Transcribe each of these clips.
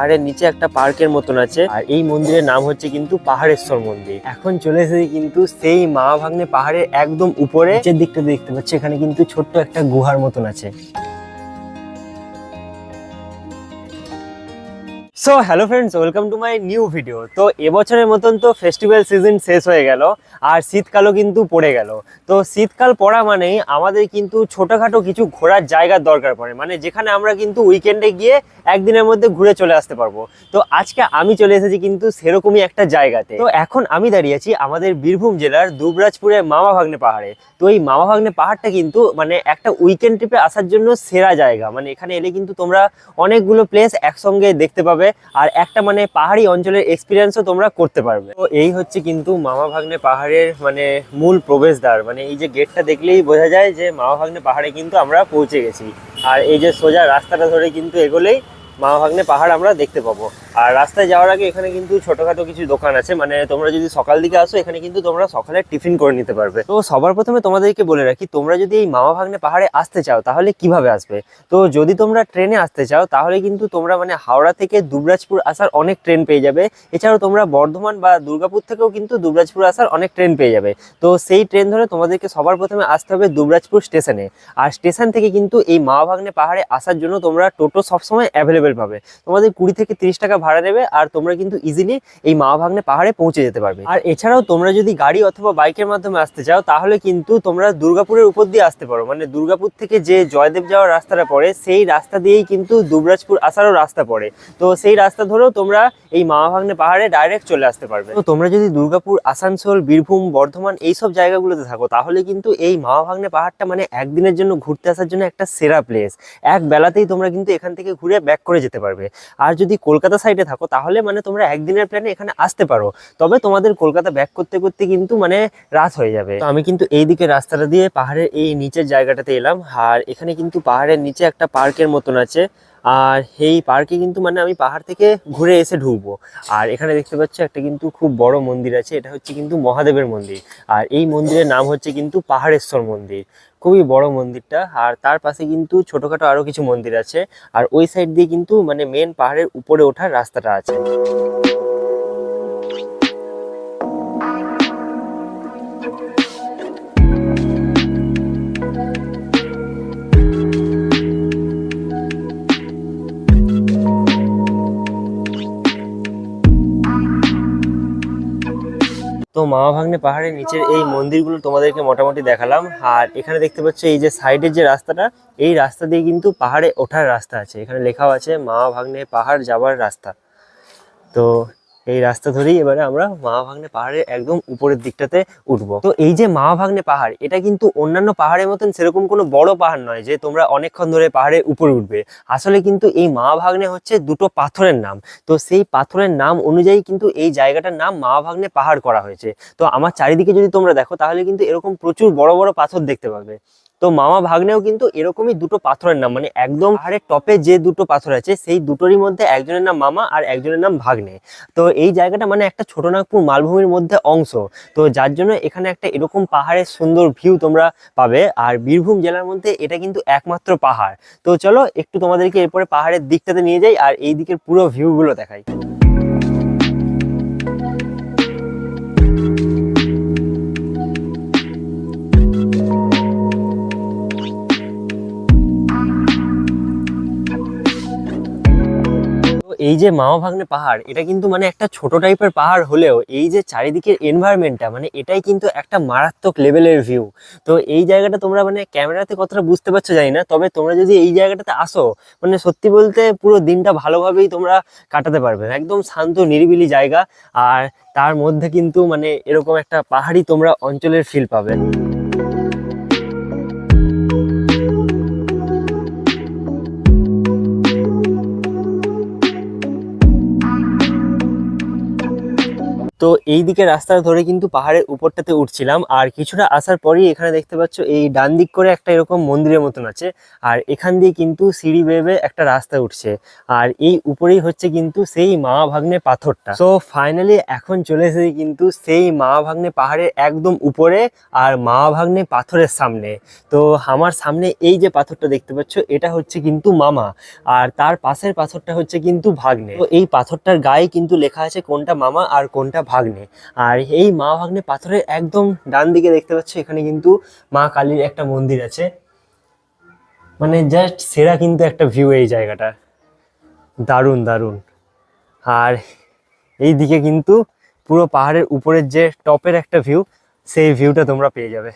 পাহাড়ের নিচে একটা পার্কের মতন আছে। আর এই মন্দিরের নাম হচ্ছে কিন্তু পাহাড়েশ্বর মন্দির। এখন চলে এসেছি কিন্তু সেই মা ভাগ্নে পাহাড়ের একদম উপরে। যে দিকটা দেখতে পাচ্ছি, এখানে কিন্তু ছোট্ট একটা গুহার মতন আছে। So hello friends welcome to my new video তো এবছরের মতন তো ফেস্টিভ্যাল সিজন শেষ হয়ে গেল, আর শীতকালও কিন্তু পড়ে গেল। তো শীতকাল পড়া মানেই আমাদের কিন্তু ছোটোখাটো কিছু ঘোরার জায়গার দরকার পড়ে। মানে যেখানে আমরা কিন্তু উইকেন্ডে গিয়ে একদিনের মধ্যে ঘুরে চলে আসতে পারব। তো আজকে আমি চলে এসেছি কিন্তু সেরকমই একটা জায়গাতে। তো এখন আমি দাঁড়িয়ে আছি আমাদের বীরভূম জেলার দুবরাজপুরের মামা ভাগ্নে পাহাড়ে। তো এই মামা ভাগ্নে পাহাড়টা কিন্তু মানে একটা উইকেন্ড ট্রিপে আসার জন্য সেরা জায়গা। মানে এখানে এলে কিন্তু তোমরা অনেকগুলো প্লেস একসঙ্গে দেখতে পাবে। আর একটা মানে পাহাড়ি অঞ্চলের এক্সপিরিয়েন্সও তোমরা করতে পারবে। তো এই হচ্ছে কিন্তু মামা ভাগ্নে পাহাড়ের মানে মূল প্রবেশদ্বার। মানে এই যে গেটটা দেখলেই বোঝা যায় যে মামা ভাগ্নে পাহাড়ে কিন্তু আমরা পৌঁছে গেছি। আর এই যে সোজা রাস্তাটা ধরে কিন্তু এগোলেই মামা ভাগ্নে পাহাড় আমরা দেখতে পাবো। আর রাস্তায় যাওয়ার আগে এখানে কিন্তু ছোটখাটো কিছু দোকান আছে মানে তোমরা যদি সকাল দিকে আসো, এখানে কিন্তু তোমরা সকালে টিফিন করে নিতে পারবে। তো সবার প্রথমে তোমাদেরকে বলে রাখি, তোমরা যদি এই মামা ভাগ্নে পাহাড়ে আসতে চাও, তাহলে কীভাবে আসবে? তো যদি তোমরা ট্রেনে আসতে চাও, তাহলে কিন্তু তোমরা মানে হাওড়া থেকে দুবরাজপুর আসার অনেক ট্রেন পেয়ে যাবে। এছাড়াও তোমরা বর্ধমান বা দুর্গাপুর থেকেও কিন্তু দুবরাজপুর আসার অনেক ট্রেন পেয়ে যাবে। তো সেই ট্রেন ধরে তোমাদেরকে সবার প্রথমে আসতে হবে দুবরাজপুর স্টেশনে। আর স্টেশন থেকে কিন্তু এই মামা ভাগ্নে পাহাড়ে আসার জন্য তোমরা টোটো সবসময় অ্যাভেলেবেল পাবে। তোমাদের কুড়ি থেকে তিরিশ টাকা ভাড়া নেবে আর তোমরা কিন্তু ইজিলি এই মামা ভাগ্নে পাহাড়ে পৌঁছে যেতে পারবে। আর এছাড়াও তোমরা যদি গাড়ি অথবা বাইকের মাধ্যমে আসতে চাও, তাহলে কিন্তু তোমরা দুর্গাপুরের উপর দিয়ে আসতে পারো। মানে দুর্গাপুর থেকে যে জয়দেব যাওয়ার রাস্তাটা পড়ে, সেই রাস্তা দিয়েই কিন্তু দুবরাজপুর আসারও রাস্তা পড়ে। তো সেই রাস্তা ধরেও তোমরা এই মামা ভাগ্নে পাহাড়ে ডাইরেক্ট চলে আসতে পারবে। তো তোমরা যদি দুর্গাপুর, আসানসোল, বীরভূম, বর্ধমান এইসব জায়গাগুলোতে থাকো, তাহলে কিন্তু এই মামা ভাগ্নে পাহাড়টা মানে একদিনের জন্য ঘুরতে আসার জন্য একটা সেরা প্লেস এক বেলাতেই তোমরা কিন্তু এখান থেকে ঘুরে ব্যাক করে যেতে পারবে। আর যদি কলকাতা সাইডে থাকো, তাহলে মানে তোমরা একদিনের প্ল্যানে এখানে আসতে পারো। তবে তোমাদের কলকাতা ব্যাক করতে করতে কিন্তু মানে রাত হয়ে যাবে। তো আমি কিন্তু এই দিকে রাস্তাটা দিয়ে পাহাড়ের এই নিচের জায়গাটাতে এলাম। আর এখানে কিন্তু পাহাড়ের নিচে একটা পার্কের মতন আছে। আর এই পার্কে কিন্তু মানে আমি পাহাড় থেকে ঘুরে এসে ঢুকবো। আর এখানে দেখতে পাচ্ছ একটা কিন্তু খুব বড় মন্দির আছে। এটা হচ্ছে কিন্তু মহাদেবের মন্দির। আর এই মন্দিরের নাম হচ্ছে কিন্তু পাহাড়েশ্বর মন্দির। খুবই বড় মন্দিরটা। আর তার পাশে কিন্তু ছোটখাটো আরও কিছু মন্দির আছে। আর ওই সাইড দিয়ে কিন্তু মানে মেন পাহাড়ের উপরে ওঠার রাস্তাটা আছে। তো মামা ভাগ্নে পাহাড়ের নিচের এই মন্দিরগুলো তোমাদেরকে মোটামুটি দেখালাম। আর এখানে দেখতে পাচ্ছ এই যে সাইডের যে রাস্তাটা, এই রাস্তা দিয়ে কিন্তু পাহাড়ে ওঠার রাস্তা আছে। এখানে লেখাও আছে মামা ভাগ্নে পাহাড় যাওয়ার রাস্তা। তো এই রাস্তা ধরেই এবারে আমরা মামা ভাগ্নে পাহাড়ের একদম উপরের দিকটাতে উঠবো। তো এই যে মামা ভাগ্নে পাহাড়, এটা কিন্তু অন্যান্য পাহাড়ের মতন সেরকম কোনো বড় পাহাড় নয় যে তোমরা অনেকক্ষণ ধরে পাহাড়ের উপরে উঠবে। আসলে কিন্তু এই মামা ভাগ্নে হচ্ছে দুটো পাথরের নাম। তো সেই পাথরের নাম অনুযায়ী কিন্তু এই জায়গাটার নাম মামা ভাগ্নে পাহাড় করা হয়েছে। তো আমার চারিদিকে যদি তোমরা দেখো, তাহলে কিন্তু এরকম প্রচুর বড় বড় পাথর দেখতে পাবে। তো মামা ভাগ্নেও কিন্তু এরকমই দুটো পাথরের নাম মানে একদম পাহাড়ের টপে যে দুটো পাথর আছে, সেই দুটোরই মধ্যে একজনের নাম মামা আর একজনের নাম ভাগ্নে। তো এই জায়গাটা মানে একটা ছোটনাগপুর মালভূমির মধ্যে অংশ। তো যার জন্য এখানে একটা এরকম পাহাড়ের সুন্দর ভিউ তোমরা পাবে, আর বীরভূম জেলার মধ্যে এটা কিন্তু একমাত্র পাহাড়। তো চলো একটু তোমাদেরকে এরপরে পাহাড়ের দিকটাতে নিয়ে যাই, আর এই দিকের পুরো ভিউগুলো দেখাই। যে মামা ভাগ্নে পাহাড়, এটা কিন্তু মানে একটা ছোট টাইপের পাহাড় হলেও এই যে চারিদিকের এনভায়রনমেন্টটা মানে এটাই কিন্তু একটা মারাত্মক লেভেলের ভিউ তো এই জায়গাটা তোমরা মানে ক্যামেরাতে কতটা বুঝতে পারছ জানি না, তবে তোমরা যদি এই জায়গাটাতে আসো মানে সত্যি বলতে পুরো দিনটা ভালোভাবেই তোমরা কাটাতে পারবে। একদম শান্ত, নিরিবিলি জায়গা, আর তার মধ্যে কিন্তু মানে এরকম একটা পাহাড়ি তোমরা অঞ্চলের ফিল পাবে। তো এই দিকে রাস্তা ধরে কিন্তু পাহাড়ের উপরটাতে উঠছিলাম, আর কিছুটা আসার পরেই এখানে দেখতে পাচ্ছ এই ডান দিক করে একটা এরকম মন্দিরের মতন আছে, আর এখান দিয়ে কিন্তু সিঁড়ি বেবে একটা রাস্তা উঠছে, আর এই উপরেই হচ্ছে কিন্তু সেই মা ভাগ্নে পাথরটা। তো ফাইনালি এখন চলে এসেছি কিন্তু সেই মা ভাগ্নে পাহাড়ের একদম উপরে আর মা ভাগ্নে পাথরের সামনে। তো আমার সামনে এই যে পাথরটা দেখতে পাচ্ছ, এটা হচ্ছে কিন্তু মামা, আর তার পাশের পাথরটা হচ্ছে কিন্তু ভাগ্নে। তো এই পাথরটার গায়ে কিন্তু লেখা আছে কোনটা মামা আর কোনটা ভাগ্নে। আর এই মা ভাগ্নে পাথরের একদম ডান দিকে দেখতে পাচ্ছ, এখানে কিন্তু মা কালীর একটা মন্দির আছে। মানে জাস্ট সেরা কিন্তু একটা ভিউ এই জায়গাটা। দারুণ দারুণ। আর এই দিকে কিন্তু পুরো পাহাড়ের উপরের যে টপের একটা ভিউ সেই ভিউটা তোমরা পেয়ে যাবে।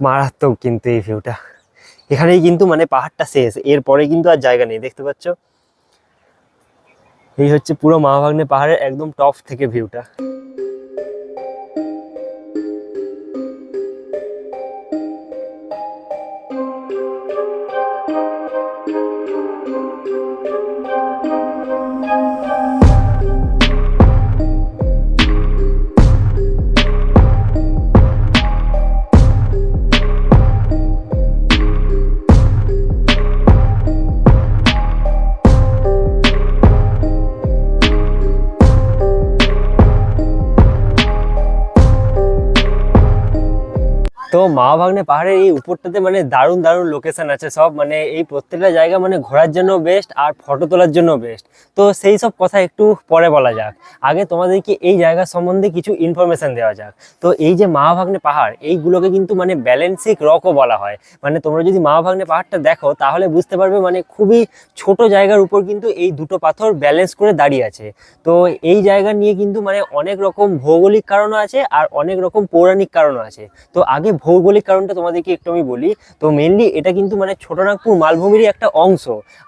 মারাত্মক কিন্তু এই ভিউটা এখানেই কিন্তু মানে পাহাড়টা শেষ। এরপরে কিন্তু আর জায়গা নেই, দেখতে পাচ্ছ? এই হচ্ছে পুরো মহাভাগ্নে পাহাড়ের একদম টপ থেকে ভিউটা তো মা ভাগ্নে পাহাড়ের এই উপরটাতে মানে দারুণ দারুণ লোকেশন আছে। সব মানে এই প্রত্যেকটা জায়গা মানে ঘোরার জন্য বেস্ট আর ফটো তোলার জন্য বেস্ট তো সেই সব কথা একটু পরে বলা যাক। আগে তোমাদেরকে এই জায়গা সম্বন্ধে কিছু ইনফরমেশন দেওয়া যাক। তো এই যে মা ভাগ্নে পাহাড়, এইগুলোকে কিন্তু মানে ব্যালেন্সিক রকও বলা হয়। মানে তোমরা যদি মা ভাগ্নে পাহাড়টা দেখো, তাহলে বুঝতে পারবে মানে খুবই ছোট জায়গার উপর কিন্তু এই দুটো পাথর ব্যালেন্স করে দাঁড়িয়ে আছে। তো এই জায়গা নিয়ে কিন্তু মানে অনেক রকম ভৌগোলিক কারণও আছে আর অনেক রকম পৌরাণিক কারণও আছে। তো আগে ভৌগোলিক কারণটা তোমাদেরকে একটু আমি বলি। তো মেনলি এটা কিন্তু মানে ছোটনাগপুর মালভূমিরই একটা অংশ।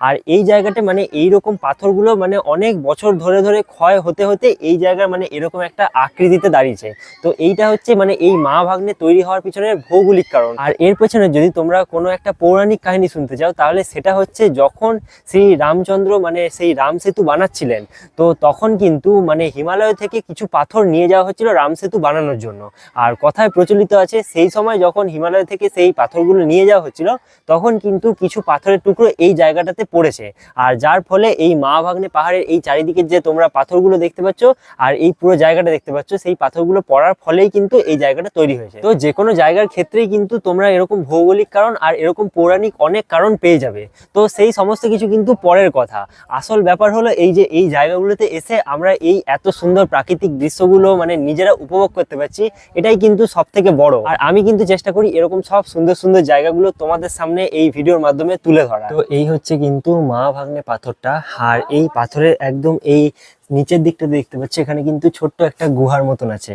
আর এই জায়গাটা মানে এই রকম পাথরগুলো মানে অনেক বছর ধরে ধরে ক্ষয় হতে হতে এই জায়গার মানে এরকম একটা আকৃতিতে দাঁড়িয়েছে। তো এইটা হচ্ছে মানে এই মা ভাগ্নে তৈরি হওয়ার পিছনে ভৌগোলিক কারণ। আর এর পেছনে যদি তোমরা কোনো একটা পৌরাণিক কাহিনী শুনতে চাও, তাহলে সেটা হচ্ছে যখন শ্রী রামচন্দ্র মানে সেই রাম সেতু বানাচ্ছিলেন, তো তখন কিন্তু মানে হিমালয় থেকে কিছু পাথর নিয়ে যাওয়া হচ্ছিল রাম সেতু বানানোর জন্য। আর কথায় প্রচলিত আছে, সেই সময় যখন হিমালয় থেকে সেই পাথরগুলো নিয়ে যাওয়া হচ্ছিল, তখন কিন্তু কিছু পাথরের টুকরো এই জায়গাটাতে পড়েছে। আর যার ফলে এই মা ভাগ্নে পাহাড়ের এই চারিদিকে যে তোমরা পাথরগুলো দেখতে পাচ্ছ আর এই পুরো জায়গাটা দেখতে পাচ্ছ, সেই পাথরগুলো পড়ার ফলেই কিন্তু এই জায়গাটা তৈরি হয়েছে। তো যে কোনো জায়গার ক্ষেত্রেই কিন্তু তোমরা এরকম ভৌগোলিক কারণ আর এরকম পৌরাণিক অনেক কারণ পেয়ে যাবে। তো সেই সমস্ত কিছু কিন্তু পরের কথা। আসল ব্যাপার হলো এই যে এই জায়গাগুলোতে এসে আমরা এই এত সুন্দর প্রাকৃতিক দৃশ্যগুলো মানে নিজেরা উপভোগ করতে পারছি, এটাই কিন্তু সব থেকে বড়। আর আমি কিন্তু চেষ্টা করি এরকম সব সুন্দর সুন্দর জায়গাগুলো তোমাদের সামনে এই ভিডিওর মাধ্যমে তুলে ধরা তো এই হচ্ছে কিন্তু মা ভাগ্নে পাথরটা, আর এই পাথরের একদম এই নিচের দিকটা দেখতে পাচ্ছি, এখানে কিন্তু ছোট্ট একটা গুহার মতন আছে।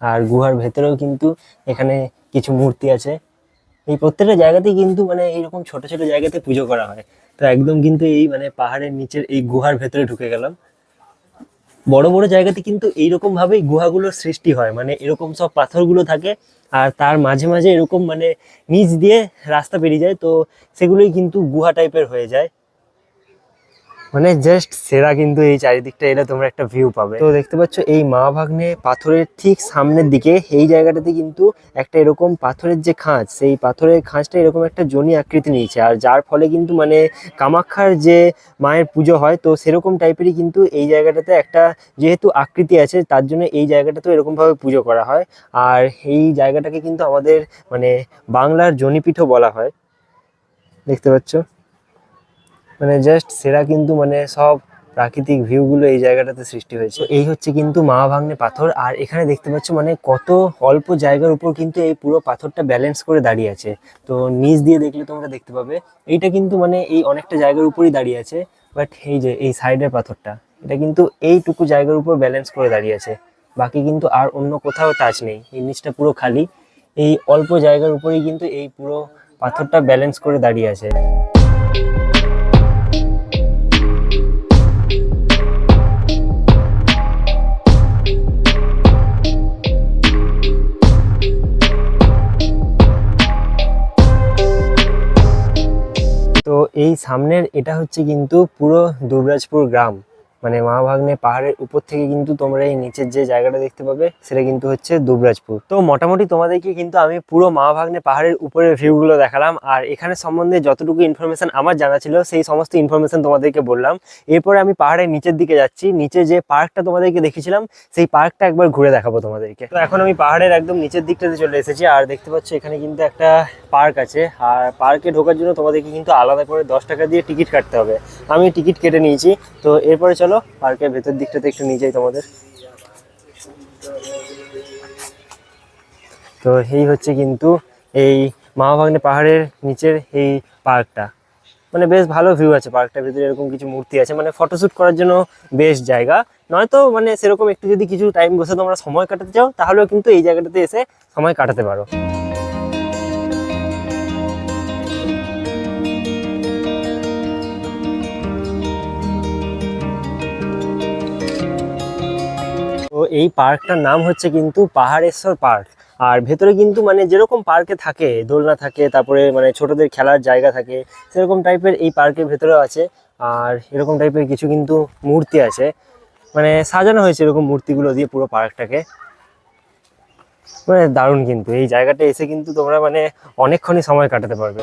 আর গুহার ভেতরেও কিন্তু এখানে কিছু মূর্তি আছে। এই প্রত্যেকটা জায়গাতেই কিন্তু মানে এইরকম ছোট ছোট জায়গাতে পুজো করা হয়। তো একদম কিন্তু এই মানে পাহাড়ের নিচের এই গুহার ভেতরে ঢুকে গেলাম। বড় বড় জায়গাতে কিন্তু এইরকম ভাবেই গুহাগুলোর সৃষ্টি হয়। মানে এরকম সব পাথরগুলো থাকে আর তার মাঝে মাঝে এরকম মানে নিচ দিয়ে রাস্তা পেরিয়ে যায়, তো সেগুলোই কিন্তু গুহা টাইপের হয়ে যায়। মানে জাস্ট সেরা কিন্তু এই চারিদিকটা এলে তোমরা একটা ভিউ পাবে। তো দেখতে পাচ্ছ, এই মা ভাগ্নে পাথরের ঠিক সামনের দিকে, এই জায়গাটাতে কিন্তু একটা এরকম পাথরের যে খাঁজ, সেই পাথরের খাঁজটা এরকম একটা জনি আকৃতি নিয়েছে। আর যার ফলে কিন্তু মানে কামাক্ষার যে মায়ের পুজো হয়, তো সেরকম টাইপেরই কিন্তু এই জায়গাটাতে একটা যেহেতু আকৃতি আছে, তার জন্য এই জায়গাটাতেও এরকমভাবে পুজো করা হয়। আর এই জায়গাটাকে কিন্তু আমাদের মানে বাংলার জনিপীঠও বলা হয়। দেখতে পাচ্ছ? মানে জাস্ট সেরা কিন্তু মানে সব প্রাকৃতিক ভিউগুলো এই জায়গাটাতে সৃষ্টি হয়েছে। এই হচ্ছে কিন্তু মা ভাগ্নে পাথর, আর এখানে দেখতে পাচ্ছ মানে কত অল্প জায়গার উপর কিন্তু এই পুরো পাথরটা ব্যালেন্স করে দাঁড়িয়ে আছে। তো নিচ দিয়ে দেখলে তোমরা দেখতে পাবে, এইটা কিন্তু মানে এই অনেকটা জায়গার উপরই দাঁড়িয়ে আছে বাট এই যে এই সাইডের পাথরটা, এটা কিন্তু এইটুকু জায়গার উপর ব্যালেন্স করে দাঁড়িয়ে আছে। বাকি কিন্তু আর অন্য কোথাও টাচ নেই, এই নিচটা পুরো খালি। এই অল্প জায়গার উপরেই কিন্তু এই পুরো পাথরটা ব্যালেন্স করে দাঁড়িয়ে আছে। এই সামনের এটা হচ্ছে কিন্তু পুরো দুবরাজপুর গ্রাম। মানে মা ভাগ্নে পাহাড়ের উপর থেকে কিন্তু তোমরা এই নিচের যে জায়গাটা দেখতে পাবে, সেটা কিন্তু হচ্ছে দুবরাজপুর। তো মোটামুটি তোমাদেরকে কিন্তু আমি পুরো মা ভাগ্নে পাহাড়ের উপরের ভিউগুলো দেখালাম, আর এখানে সম্বন্ধে যতটুকু ইনফরমেশন আমার জানা ছিল, সেই সমস্ত ইনফরমেশন তোমাদেরকে বললাম। এরপরে আমি পাহাড়ের নিচের দিকে যাচ্ছি, নিচে যে পার্কটা তোমাদেরকে দেখেছিলাম, সেই পার্কটা একবার ঘুরে দেখাবো তোমাদেরকে। তো এখন আমি পাহাড়ের একদম নিচের দিকটাতে চলে এসেছি, আর দেখতে পাচ্ছ এখানে কিন্তু একটা পার্ক আছে, আর পার্কে ঢোকার জন্য তোমাদেরকে কিন্তু আলাদা করে দশ টাকা দিয়ে টিকিট কাটতে হবে। আমি টিকিট কেটে নিয়েছি, তো এরপরে চলো পার্কের ভেতর দিকটাতে একটু নিয়ে যাই তোমাদের। তো এই হচ্ছে কিন্তু এই মামাভাগ্নে পাহাড়ের নিচের এই পার্কটা। মানে বেশ ভালো ভিউ আছে পার্কটার ভিতরে, এরকম কিছু মূর্তি আছে। মানে ফটোশ্যুট করার জন্য বেশ জায়গা। নয়তো মানে সেরকম একটু যদি কিছু টাইম বসে তোমরা সময় কাটাতে চাও, তাহলেও কিন্তু এই জায়গাটাতে এসে সময় কাটাতে পারো। এই পার্কটার নাম হচ্ছে কিন্তু পাহাড়েশ্বর পার্ক। আর ভেতরে কিন্তু মানে যেরকম পার্কে থাকে, দোলনা থাকে, তারপরে মানে ছোটদের খেলার জায়গা থাকে, সেরকম টাইপের এই পার্কের ভেতরেও আছে। আর এরকম টাইপের কিছু কিন্তু মূর্তি আছে। মানে সাজানো হয়েছে এরকম মূর্তিগুলো দিয়ে পুরো পার্কটাকে। মানে দারুণ কিন্তু। এই জায়গাটা এসে কিন্তু তোমরা মানে অনেকক্ষণই সময় কাটাতে পারবে।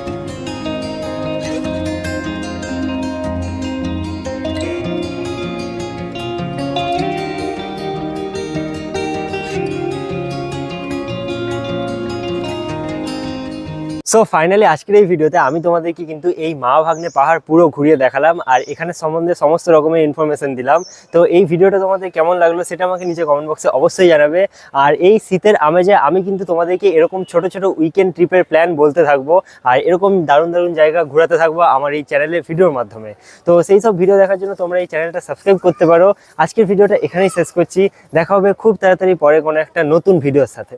সো ফাইনালি আজকের এই ভিডিওতে আমি তোমাদেরকে কিন্তু এই মা ভাগ্নে পাহাড় পুরো ঘুরিয়ে দেখালাম আর এখানে সম্বন্ধে সমস্ত রকমের ইনফরমেশন দিলাম। তো এই ভিডিওটা তোমাদের কেমন লাগল সেটা আমাকে নিচে কমেন্ট বক্সে অবশ্যই জানাবে। আর এই শীতের আমেজে আমি কিন্তু তোমাদেরকে এরকম ছোট ছোট উইকেন্ড ট্রিপের প্ল্যান বলতে থাকব আর এরকম দারুণ দারুণ জায়গা ঘোরাতে থাকব আমার এই চ্যানেলের ভিডিওর মাধ্যমে। তো সেই সব ভিডিও দেখার জন্য তোমরা এই চ্যানেলটা সাবস্ক্রাইব করতে পারো। আজকের ভিডিওটা এখানেই শেষ করছি। দেখা হবে খুব তাড়াতাড়ি পরে কোনো একটা নতুন ভিডিওর সাথে।